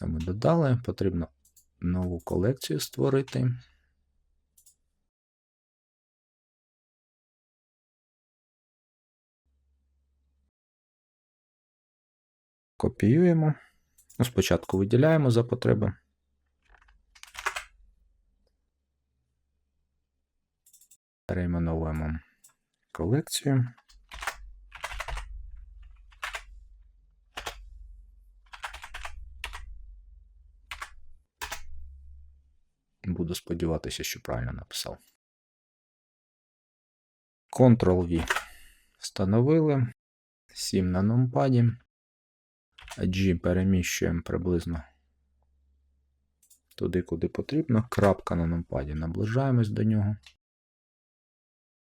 Це ми додали. Потрібно нову колекцію створити. Копіюємо. Ну, спочатку виділяємо за потреби. Перейменовуємо колекцію. Буду сподіватися, що правильно написав. Ctrl-V встановили. 7 на нумпаді. G переміщуємо приблизно туди, куди потрібно. Крапка на нумпаді. Наближаємось до нього.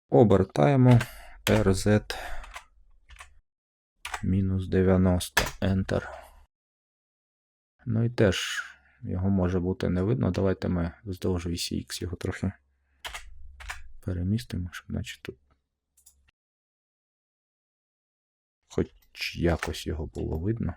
Обертаємо RZ мінус 90 Enter. Ну і теж його може бути не видно. Давайте ми вздовж вісі X його трохи перемістимо, щоб наче тут хоч якось його було видно.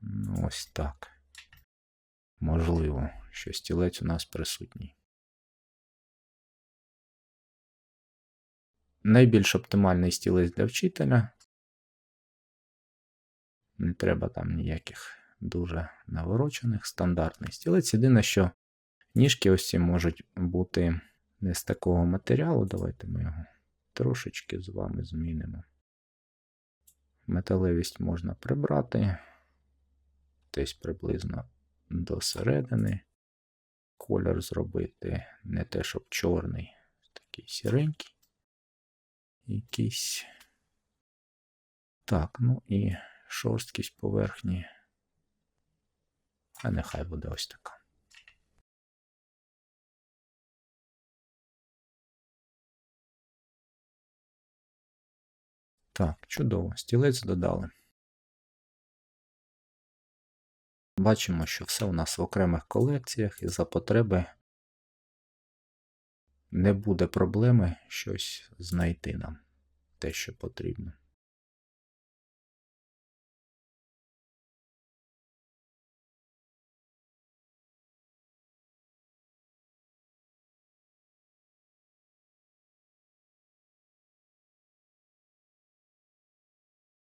Ну, ось так. Можливо, що стілець у нас присутній. Найбільш оптимальний стілець для вчителя. Не треба там ніяких дуже наворочених, стандартний стілець. Єдине, що ніжки ось ці можуть бути не з такого матеріалу. Давайте ми його трошечки з вами змінимо. Металевість можна прибрати десь приблизно до середини. Колір зробити не те, щоб чорний, такий сіренький. Якийсь. Так, ну і шорсткість поверхні. А нехай буде ось така. Так, чудово. Стілець додали. Бачимо, що все у нас в окремих колекціях і за потреби не буде проблеми щось знайти нам те, що потрібно.